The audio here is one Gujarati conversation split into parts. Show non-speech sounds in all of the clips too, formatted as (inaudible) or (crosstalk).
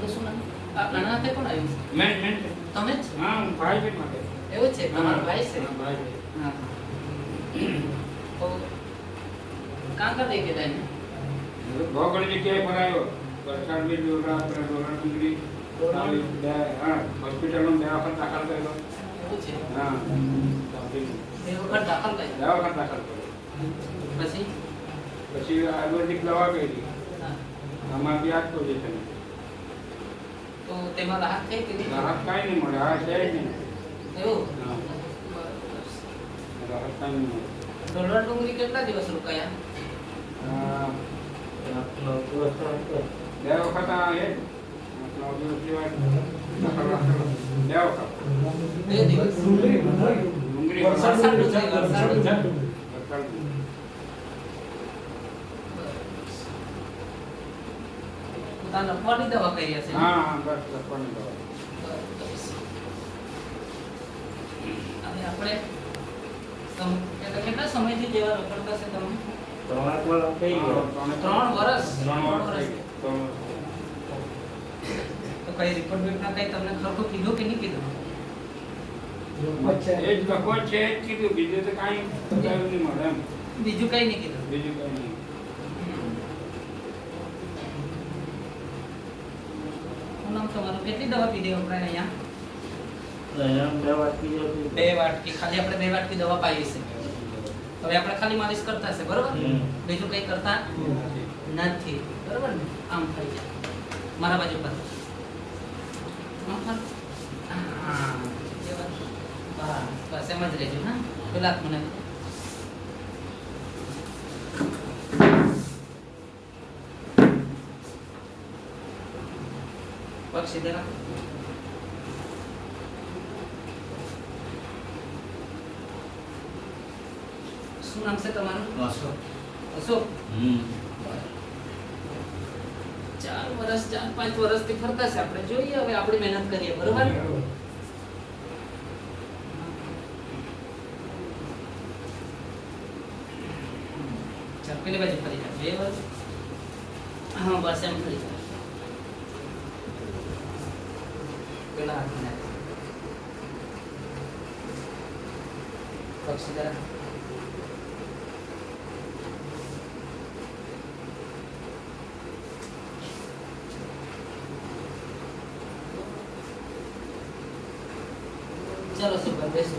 આપણું શું નામ? આના હાથે કોણ આવ્યું છે? મેન મેન તમે જ? હા હું ભાઈ છે માટે. એવું છે? તમારો ભાઈ છે? હા, ભાઈ હા તો કાં કર દે કે બહુ ઘણી જગ્યાએ બી ડુંગળી બે હોસ્પિટલમાં બે વખત દાખલ છે? હા બે વખત દાખલ બે કર્યા વખત દાખલ કરેલો પછી? પછી આયુર્વેદિક દવા કરી. આમાં બી આજ પોઝિશન તો તેમાં રાહત થઈ કે નહીં રાહત કાંઈ નહીં મળે આ છે જ નહીં એવું? બરાબર. રાહત કાંઈ નહીં મળે. ડોલર ડુંગળી કેટલા દિવસ રોકાયા? આ બે વખત આ એ. બે દિવસ. ડુંગળી વરસાદ વરસાદ ડુંગળી. લખવાની દવા કરી હશે. હા હા બસ લખવાની દવા. અને આપણે કેટલા સમયથી જેવા રખડતા છે તમે? ત્રણ વર્ષ ત્રણ ત્રણ વર્ષ વર્ષ ત્રણ તો કઈ રિપોર્ટ બેટના કઈ તમને ખરખું કીધું કે નહીં કીધું? વર્ષ જ લખો છે એ જ કીધું. બીજું તો કાંઈ નહીં મળે એમ. બીજું કઈ નહીં કીધું? બીજું કઈ નહીં. શું તમારું? કેટલી દવા પીધી વપરાય અહીંયા? બે વાટકી ખાલી આપણે બે વાટકી દવા પાઈ છે હવે આપણે ખાલી માલિશ કરતા છે બરોબર? બીજું કઈ કરતા નથી. બરોબર ને? આમ જાય. મારા બાજુ પર. આમ ફર. હા બસ બસ એમ જ રહેજો હા. પેલા મને પગ સીધા રાખો શું નામ છે તમારું અશોક ચાર વર્ષ ચાર પાંચ વર્ષથી ફરતા છે આપણે જોઈએ હવે આપણી મહેનત કરીએ બરોબર ચાલ પેલી બાજુ ફરી જા બે બાજુ હા બસ એમ ફરી જા પેલા હાથ નાખ સીધા રાખ. ચાલો સુપર બેસો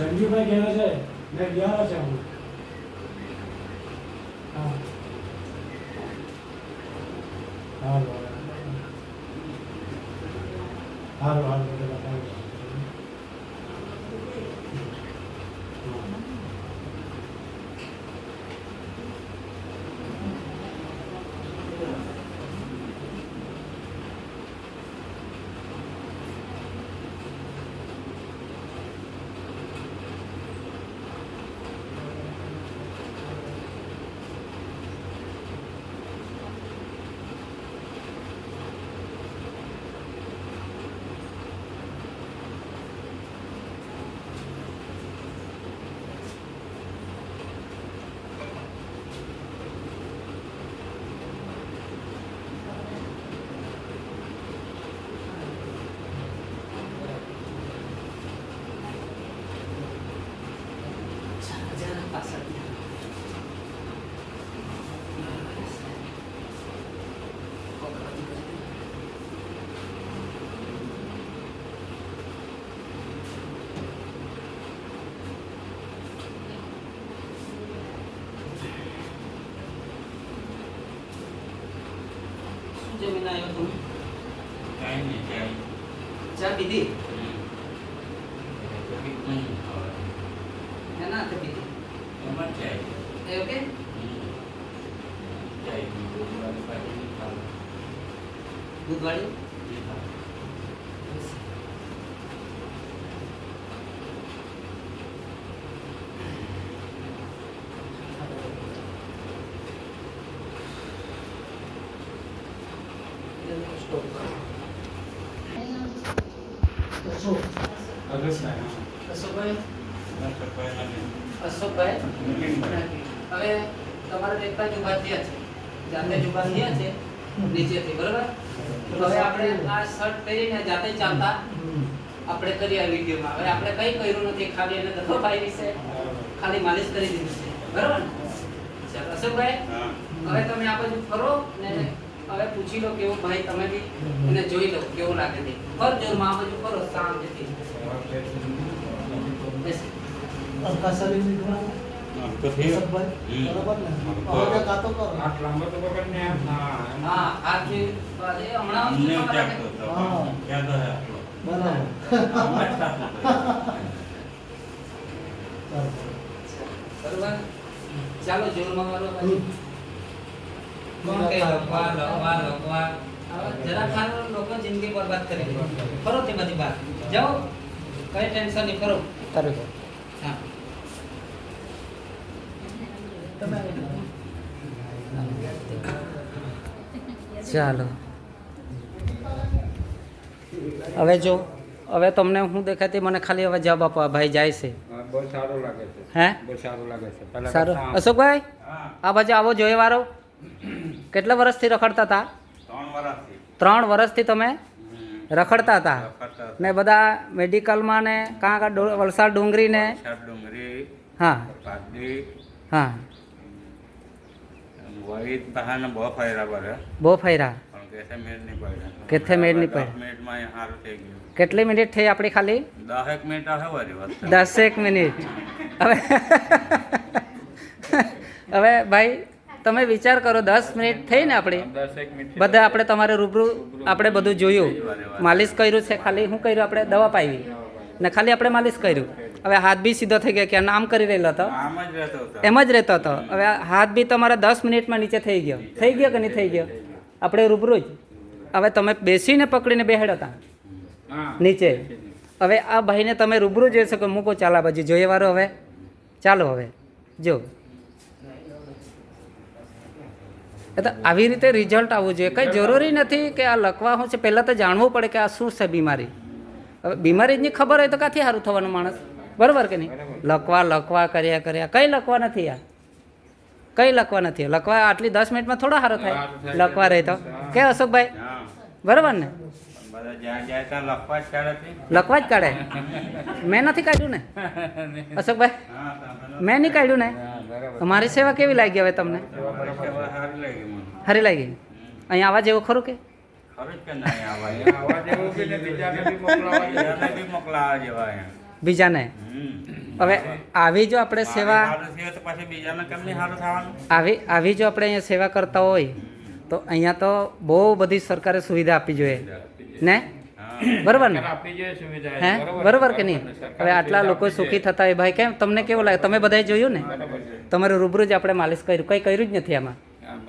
સંજુભાઈ ઘેરા છે મેં ગયા છે હું હા. હાલો હાલો. હારું એમાં ચાય એ ઓકે હમ. ચાય પીવું, વાળી પાછી નહીં ખાવું. દૂધવાળી નહીં ખાવું. સ્ટોપ જાતે જાતે માલિશ કરી દીધી છે. અશોકભાઈ, હવે તમે આ બાજુ ફરો ને હવે પૂછી લો કેવું ભાઈ તમે બી એને જોઈ લો, કેવું લાગે છે. ફર જોરમાં આ બાજુ કરો શાંતિથી બેસી. બરોબર ચાલો જોરમાં કોણ લખવા લખવા લખવા લોકો જિંદગી બરબાદ કરી ફરો તે બધી વાત જાઓ કઈ ટેન્શન નહીં ફરો હા ચાલો. હવે જો હવે તમને હું દેખાતી મને ખાલી હવે જવાબ આપો. ભાઈ જાય છે. બહુ સારું લાગે છે. હે? બહુ સારું લાગે છે. પહેલા સારું. કરતાં આમ. અશોકભાઈ આ બાજુ આવો જોઈએ વારો. (clears throat) કેટલા વર્ષથી રખડતા હતા? ત્રણ વર્ષથી. ત્રણ વર્ષથી તમે. રખડતા હતા. ને બધા મેડિકલમાં ને કાં કાં વલસાડ ડુંગરી ને હા. હા બહુ ફર્યા કેથે સારું થઈ ગયું. કેટલી મિનિટ થઈ આપણી ખાલી? મિનિટ દસેક મિનિટ. હવે હવે ભાઈ તમે વિચાર કરો દસ મિનિટ થઈ ને આપણી બધા આપણે તમારે રૂબરૂ આપણે બધું જોયું. માલિશ કર્યું છે ખાલી શું કર્યું આપણે દવા પાવી. ને ખાલી આપણે માલિશ કર્યું. હવે હાથ બી સીધો થઈ ગયો કે આમ કરી રહેલો હતો. એમ જ રહેતો હતો. હવે હાથ બી તમારા દસ મિનિટમાં નીચે થઈ ગયો. થઈ ગયો કે નહીં થઈ ગયો? આપણે રૂબરૂ જ. હવે તમે બેસીને પકડીને બેહેડ હતા નીચે. હવે આ ભાઈને તમે રૂબરૂ જોઈ શકો. મૂકો ચાલા બાજુ. જોઈએ વારો હવે. ચાલો હવે. જો એ તો આવી રીતે રિઝલ્ટ આવવું જોઈએ. કંઈ જરૂરી નથી કે આ લખવા શું છે. પહેલાં તો જાણવું પડે કે આ શું છે બીમારી. હવે બીમારી જ નહીં ખબર હોય તો ક્યાંથી સારું થવાનું માણસ? બરાબર કે નહીં? લખવા લખવા કર્યા કર્યા. કંઈ લખવા નથી આ. કંઈ લખવા નથી. લખવા આટલી દસ મિનિટમાં થોડો સારો થાય. લખવા રહે તો. કે અશોકભાઈ? બરાબર ને? લખવા જ કાઢે. મેં નથી કાઢ્યું ને? અશોકભાઈ? મેં નહીં કાઢ્યું ને? મારી સેવા કેવી લાગી હવે તમને? સારી લાગી અહીંયા આવવા જેવું ખરું કે? બીજાને. હવે આવી જો આપણે સેવા સારું થયું તો પછી બીજાને કેમ નહીં સારું થવાનું? આવી આવી જો આપણે અહીંયા સેવા કરતા હોય તો અહીંયા તો બહુ બધી સરકારે સુવિધા આપવી જોઈએ. ને? બરોબર ને? આપી હે? બરાબર કે નહીં? હવે આટલા લોકો સુખી થતા હોય ભાઈ કેમ? તમને કેવું લાગે? તમે બધાએ જોયું ને? તમારું રૂબરૂ જ આપણે માલિશ કર્યું. કંઈ કર્યું જ નથી આમાં.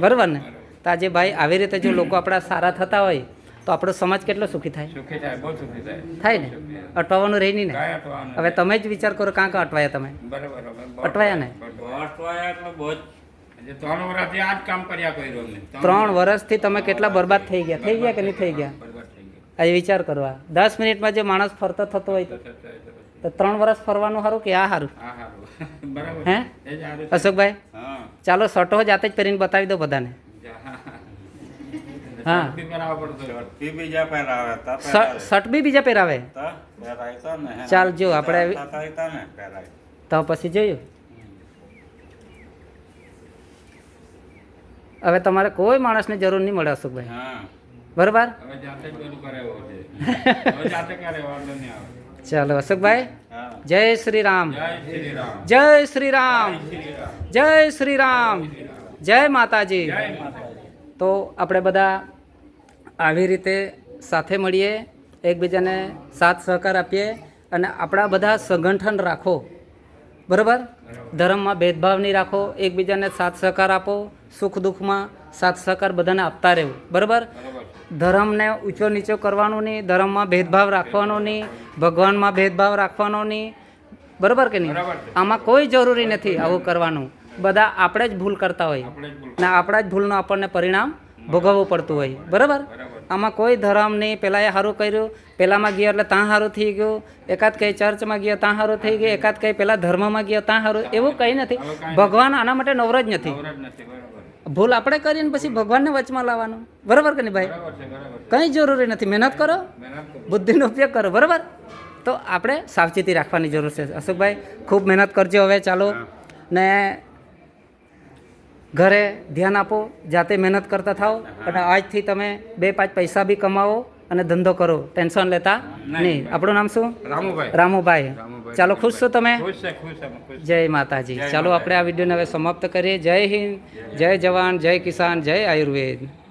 બરાબર. ને? તો આજે ભાઈ આવી રીતે જો લોકો આપણા સારા થતા હોય તો આપણો સમાજ કેટલો સુખી થાય? સુખી થાય બહુ સુખી થાય. થાય ને? અટવાવાનું રહી નહીં ને? હવે તમે જ વિચાર કરો કાં કાં અટવાયા તમે? બરાબર અટવાયા ને? અટવાયા એટલે બહુ ત્રણ વર્ષથી આ જ કામ કર્યા કર્યું ત્રણ વર્ષથી તમે કેટલા બરબાદ થઈ ગયા? થઈ ગયા કે નહીં થઈ ગયા? આજે વિચાર કરવા દસ મિનિટમાં જે માણસ ફરતો થતો હોય તો તો ત્રણ વર્ષ ફરવાનું સારું કે આ સારું. (laughs) હા. અશોકભાઈ? હા. ચાલો સટો જાતે જ પહેરીને બતાવી દો બધાને. (laughs) હા. શર્ટ બી બીજા પહેરાવે. ચાલ જો આપણે- તો પછી જોયું. હવે તમારે કોઈ માણસની જરૂર નહીં મળે અશોકભાઈ. બરોબર? બરાબર (laughs) ચાલો અશોકભાઈ? જય શ્રી રામ જય શ્રી રામ જય શ્રી રામ જય માતાજી. તો આપણે બધા આવી રીતે સાથે મળીએ એકબીજાને સાથ સહકાર આપીએ અને આપણા બધા સંગઠન રાખો. બરાબર? ધર્મમાં ભેદભાવ નહીં રાખો એકબીજાને સાથ સહકાર આપો સુખ દુઃખમાં સાથ સહકાર બધાને આપતા રહેવું. બરાબર. ધર્મને ઊંચો નીચો કરવાનો નહીં ધર્મમાં ભેદભાવ રાખવાનો નહીં ભગવાનમાં ભેદભાવ રાખવાનો નહીં બરાબર કે નહીં? આમાં કોઈ જરૂરી નથી આવું કરવાનું. બધા આપણે જ ભૂલ કરતા હોય. ભૂલ ને આપણા જ ભૂલનું આપણને પરિણામ ભોગવવું પડતું હોય. બરાબર? બરાબર. આમાં કોઈ ધર્મ નહીં પહેલાં એ સારું કર્યું પહેલાંમાં ગયો એટલે ત્યાં સારું થઈ ગયું. એકાદ કહી ચર્ચમાં ગયો ત્યાં સારું થઈ ગયું. એકાદ કહી પહેલાં ધર્મમાં ગયો ત્યાં સારું એવું કંઈ નથી. ભગવાન આના માટે નવરો જ નથી. ભૂલ આપણે કરીને પછી ભગવાનને વચમાં લાવવાનું. બરાબર કે નહીં ભાઈ? બરાબર છે બરાબર છે. કંઈ જરૂરી નથી. મહેનત કરો. મહેનત કરો. બુદ્ધિનો ઉપયોગ કરો. બરાબર? તો આપણે સાવચેતી રાખવાની જરૂર છે. અશોકભાઈ ખૂબ મહેનત કરજો હવે ચાલો. ને ઘરે ધ્યાન આપો. જાતે મહેનત કરતા થાઓ. અને આજથી તમે બે પાંચ પૈસા બી કમાવો અને ધંધો કરો. ટેન્શન લેતા નહીં. આપણું નામ શું? રામુભાઈ. રામુભાઈ. રામુભાઈ. ચાલો ખુશ છો તમે. જય માતાજી. ચાલો આપણે આ વિડીયોને હવે સમાપ્ત કરીએ. જય હિન્દ જય જવાન જય કિસાન જય આયુર્વેદ.